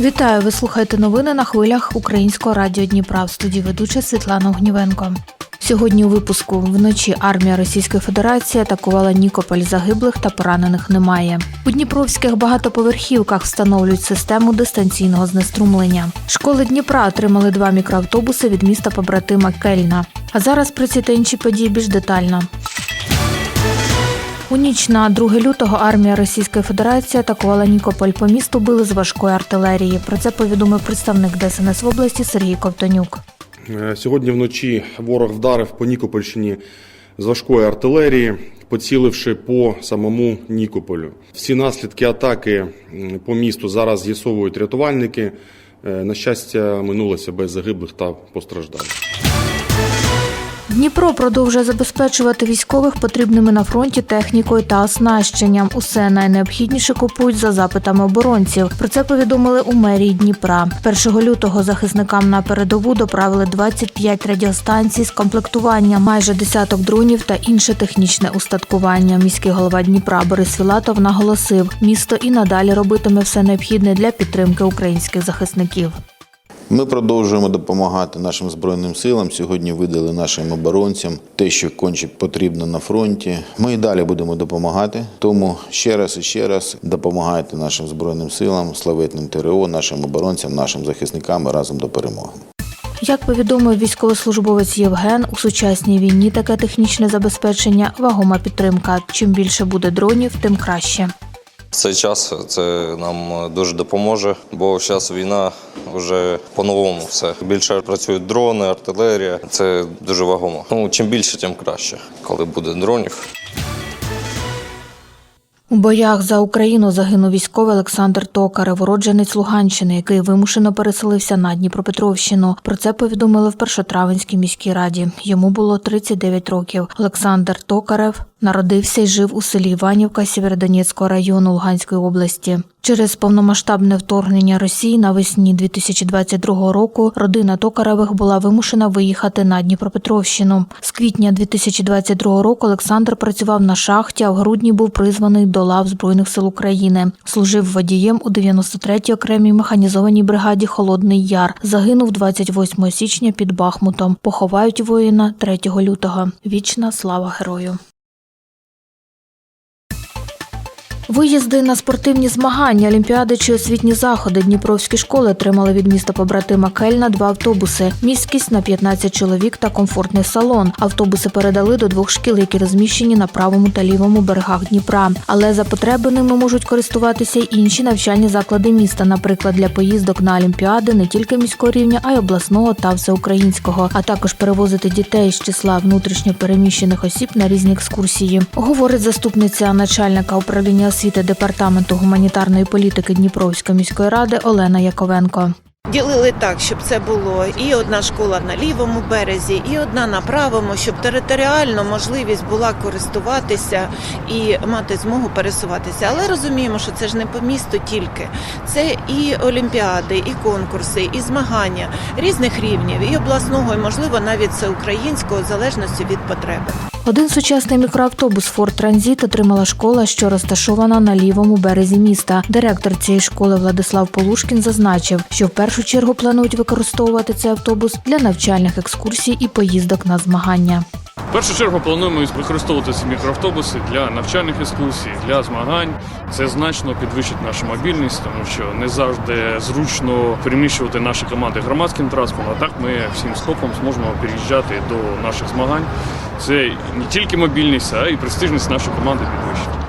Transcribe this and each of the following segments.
Вітаю! Ви слухаєте новини на хвилях Українського радіо Дніпра в студії ведуча Світлана Огнівенко. Сьогодні у випуску вночі армія Російської Федерації атакувала Нікополь. Загиблих та поранених немає. У дніпровських багатоповерхівках встановлюють систему дистанційного знеструмлення. Школи Дніпра отримали два мікроавтобуси від міста побратима Кельна. А зараз про ці та інші події більш детально. У ніч на 2 лютого армія Російської Федерації атакувала Нікополь. По місту били з важкої артилерії. Про це повідомив представник ДСНС в області Сергій Ковтонюк. Е, Сьогодні вночі ворог вдарив по Нікопольщині з важкої артилерії, поціливши по самому Нікополю. Всі наслідки атаки по місту зараз з'ясовують рятувальники. Е, На щастя, минулося без загиблих та постраждалих. Дніпро продовжує забезпечувати військових потрібними на фронті технікою та оснащенням. Усе найнеобхідніше купують за запитами оборонців. Про це повідомили у мерії Дніпра. 1 лютого захисникам на передову доправили 25 радіостанцій з комплектування, майже десяток дронів та інше технічне устаткування. Міський голова Дніпра Борис Філатов наголосив, місто і надалі робитиме все необхідне для підтримки українських захисників. Ми продовжуємо допомагати нашим збройним силам. Сьогодні видали нашим оборонцям те, що конче потрібно на фронті. Ми і далі будемо допомагати. Тому ще раз і ще раз допомагайте нашим збройним силам, славетним ТРО, нашим оборонцям, нашим захисникам разом до перемоги. Як повідомив військовослужбовець Євген, у сучасній війні таке технічне забезпечення вагома підтримка. Чим більше буде дронів, тим краще. В цей час це нам дуже допоможе, бо зараз війна вже по-новому все. Більше працюють дрони, артилерія. Це дуже вагомо. Ну, чим більше, тим краще, коли буде дронів. У боях за Україну загинув військовий Олександр Токарев, уродженець Луганщини, який вимушено переселився на Дніпропетровщину. Про це повідомили в Першотравенській міській раді. Йому було 39 років. Олександр Токарев народився і жив у селі Іванівка Сєвєродонецького району Луганської області. Через повномасштабне вторгнення Росії навесні 2022 року родина Токаревих була вимушена виїхати на Дніпропетровщину. З квітня 2022 року Олександр працював на шахті, а в грудні був призваний до лав Збройних сил України. Служив водієм у 93-й окремій механізованій бригаді Холодний Яр. Загинув 28 січня під Бахмутом. Поховають воїна 3 лютого. Вічна слава герою. Виїзди на спортивні змагання, олімпіади чи освітні заходи Дніпровські школи отримали від міста побратима Кельна два автобуси, міськість на 15 чоловік та комфортний салон. Автобуси передали до двох шкіл, які розміщені на правому та лівому берегах Дніпра. Але за потреби ними можуть користуватися й інші навчальні заклади міста, наприклад, для поїздок на олімпіади не тільки міського рівня, а й обласного та всеукраїнського, а також перевозити дітей з числа внутрішньо переміщених осіб на різні екскурсії. Говорить заступниця начальника управління освіти департаменту гуманітарної політики Дніпровської міської ради Олена Яковенко. Ділили так, щоб це було і одна школа на лівому березі, і одна на правому, щоб територіально можливість була користуватися і мати змогу пересуватися. Але розуміємо, що це ж не по місту тільки. Це і олімпіади, і конкурси, і змагання різних рівнів, і обласного, і можливо навіть всеукраїнського, в залежності від потреби. Один сучасний мікроавтобус Форд Транзіт отримала школа, що розташована на лівому березі міста. Директор цієї школи Владислав Полушкін зазначив, що в першу чергу планують використовувати цей автобус для навчальних екскурсій і поїздок на змагання. В першу чергу плануємо використовувати ці мікроавтобуси для навчальних екскурсій, для змагань. Це значно підвищить нашу мобільність, тому що не завжди зручно переміщувати наші команди громадським транспортом. А так ми всім скопом зможемо переїжджати до наших змагань. Це не тільки мобільність, а й престижність нашої команди підвищить.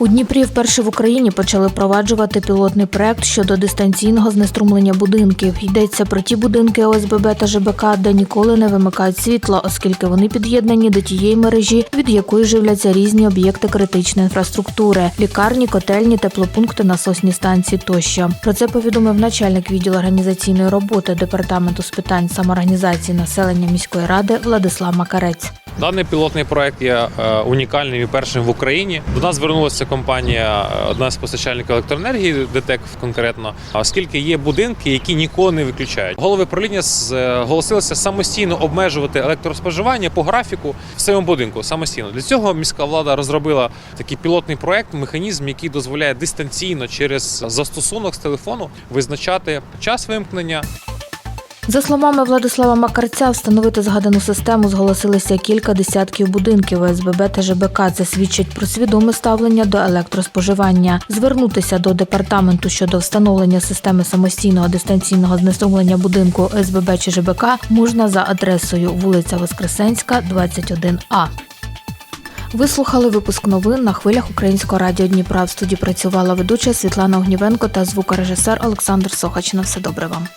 У Дніпрі вперше в Україні почали впроваджувати пілотний проект щодо дистанційного знеструмлення будинків. Йдеться про ті будинки ОСББ та ЖБК, де ніколи не вимикають світло, оскільки вони під'єднані до тієї мережі, від якої живляться різні об'єкти критичної інфраструктури: лікарні, котельні, теплопункти, насосні станції тощо. Про це повідомив начальник відділу організаційної роботи департаменту з питань самоорганізації населення міської ради Владислав Макарець. Даний пілотний проект є е, унікальним і першим в Україні. До нас звернулася компанія, е, одна з постачальників електроенергії, ДТЕК конкретно, оскільки є будинки, які ніколи не виключають. Голови правління зголосилися самостійно обмежувати електроспоживання по графіку в своєму будинку самостійно. Для цього міська влада розробила такий пілотний проект, механізм, який дозволяє дистанційно через застосунок з телефону визначати час вимкнення. За словами Владислава Макарця, встановити згадану систему зголосилися кілька десятків будинків ОСББ та ЖБК. Це свідчить про свідоме ставлення до електроспоживання. Звернутися до департаменту щодо встановлення системи самостійного дистанційного знеструмлення будинку ОСББ чи ЖБК можна за адресою вулиця Воскресенська, 21А. Ви слухали випуск новин на хвилях Українського радіо Дніпра. В студії працювала ведуча Світлана Огнівенко та звукорежисер Олександр Сохач. На все добре вам.